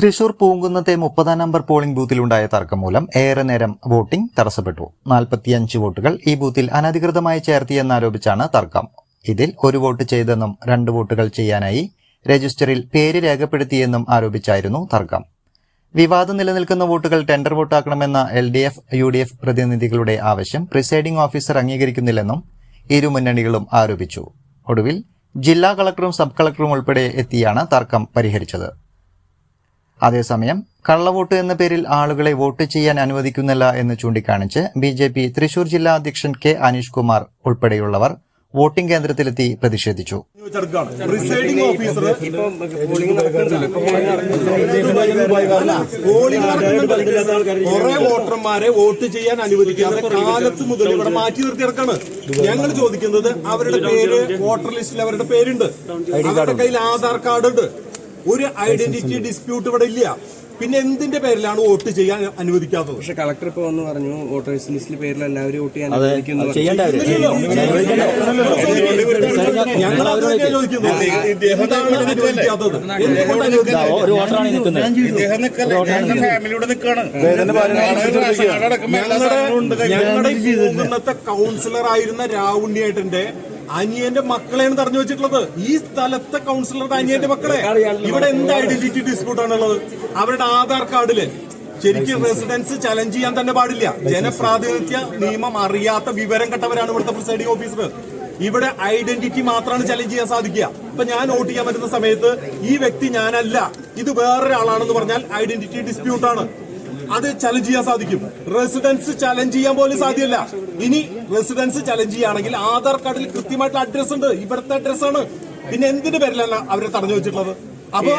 തൃശൂർ പൂങ്കുന്നത്തെ മുപ്പതാം number polling ബൂത്തിലുണ്ടായ തർക്കം മൂലം ഏറെ നേരം വോട്ടിംഗ് തടസ്സപ്പെട്ടു. നാൽപ്പത്തിയഞ്ച് വോട്ടുകൾ ഈ ബൂത്തിൽ അനധികൃതമായി ചേർത്തിയെന്നാരോപിച്ചാണ് തർക്കം. ഇതിൽ ഒരു വോട്ട് ചെയ്തെന്നും രണ്ട് വോട്ടുകൾ ചെയ്യാനായി രജിസ്റ്ററിൽ പേര് രേഖപ്പെടുത്തിയെന്നും ആരോപിച്ചായിരുന്നു തർക്കം. വിവാദം നിലനിൽക്കുന്ന വോട്ടുകൾ tender വോട്ടാക്കണമെന്ന L D F U D F പ്രതിനിധികളുടെ ആവശ്യം പ്രിസൈഡിംഗ് ഓഫീസർ അംഗീകരിക്കുന്നില്ലെന്നും ഇരു മുന്നണികളും ആരോപിച്ചു. ഒടുവിൽ ജില്ലാ കളക്ടറും സബ് കളക്ടറും ഉൾപ്പെടെ എത്തിയാണ് തർക്കം പരിഹരിച്ചത്. അതേസമയം കള്ളവോട്ട് എന്ന പേരിൽ ആളുകളെ വോട്ട് ചെയ്യാൻ അനുവദിക്കുന്നില്ല എന്ന് ചൂണ്ടിക്കാണിച്ച് ബി ജെ പി തൃശൂർ ജില്ലാ അധ്യക്ഷൻ കെ അനീഷ് കുമാർ ഉൾപ്പെടെയുള്ളവർ വോട്ടിംഗ് കേന്ദ്രത്തിലെത്തി പ്രതിഷേധിച്ചു. കുറെ വോട്ടർമാരെ വോട്ട് ചെയ്യാൻ അനുവദിക്കാതെ കാലത്ത് മുതൽ ഇവിടെ മാറ്റി നിർത്തി ഞങ്ങൾ ചോദിക്കുന്നത് അവരുടെ പേര് വോട്ടർ ലിസ്റ്റിൽ അവരുടെ പേരുണ്ട്. അവരുടെ കയ്യിൽ ആധാർ കാർഡ് ഉണ്ട് ഒരു ഐഡന്റിറ്റി ഡിസ്പ്യൂട്ട് ഇവിടെ ഇല്ല പിന്നെ എന്തിന്റെ പേരിലാണ് വോട്ട് ചെയ്യാൻ അനുവദിക്കാത്തത് പക്ഷെ കളക്ടർ ഇപ്പൊ വന്ന് പറഞ്ഞു വോട്ടേഴ്സ് ലിസ്റ്റിൽ പേരിൽ എല്ലാവരും വോട്ട് ചെയ്യാൻ ഞങ്ങളുടെ കൗൺസിലർ ആയിരുന്ന രാവുണ്ണിയേട്ടന്റെ അനിയന്റെ മക്കളെയാണ് തടഞ്ഞു വെച്ചിട്ടുള്ളത്. ഈ സ്ഥലത്തെ കൗൺസിലറുടെ അനിയന്റെ മക്കളെ. ഇവിടെ എന്ത് ഐഡന്റിറ്റി ഡിസ്പ്യൂട്ട് ആണുള്ളത്? അവരുടെ ആധാർ കാർഡിൽ ശരിക്കും റെസിഡൻസ് ചലഞ്ച് ചെയ്യാൻ തന്നെ പാടില്ല. ജനപ്രാതിനിധ്യ നിയമം അറിയാത്ത വിവരം കെട്ടവരാണ് ഇവിടുത്തെ പ്രിസൈഡിംഗ് ഓഫീസർ ഇവിടെ ഐഡന്റിറ്റി മാത്രമാണ് ചലഞ്ച് ചെയ്യാൻ സാധിക്കുക. ഇപ്പൊ ഞാൻ വോട്ട് ചെയ്യാൻ പറ്റുന്ന സമയത്ത് ഈ വ്യക്തി ഞാനല്ല. ഇത് വേറൊരാളാണെന്ന് പറഞ്ഞാൽ ഐഡന്റിറ്റി ഡിസ്പ്യൂട്ടാണ് അത് ചലഞ്ച് ചെയ്യാൻ സാധിക്കും. റെസിഡൻസ് ചലഞ്ച് ചെയ്യാൻ പോലും സാധ്യമല്ല. ഇനി റെസിഡൻസ് ചലഞ്ച് ചെയ്യുകയാണെങ്കിൽ ആധാർ കാർഡിൽ കൃത്യമായിട്ട് അഡ്രസ് ഉണ്ട്. ഇവിടുത്തെ അഡ്രസ് ആണ്. പിന്നെ എന്തിന്റെ പേരിലല്ല അവരെ തടഞ്ഞു വെച്ചിട്ടുള്ളത്? അപ്പൊ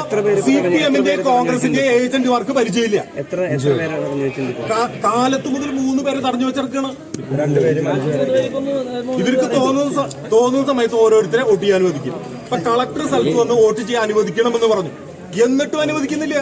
സി പി എമ്മിന്റെ കോൺഗ്രസിന്റെ ഏജന്റുമാർക്ക് പരിചയമില്ല. കാലത്ത് മുതൽ മൂന്ന് പേരെ തടഞ്ഞു വെച്ചിറക്കാണ് ഇവർക്ക് തോന്നുന്ന തോന്നുന്ന സമയത്ത് ഓരോരുത്തരെ വോട്ട് ചെയ്യാൻ അനുവദിക്കും. ഇപ്പൊ കളക്ടർ സ്ഥലത്ത് വന്ന് വോട്ട് ചെയ്യാൻ അനുവദിക്കണം എന്ന് പറഞ്ഞു. എന്നിട്ടും അനുവദിക്കുന്നില്ല.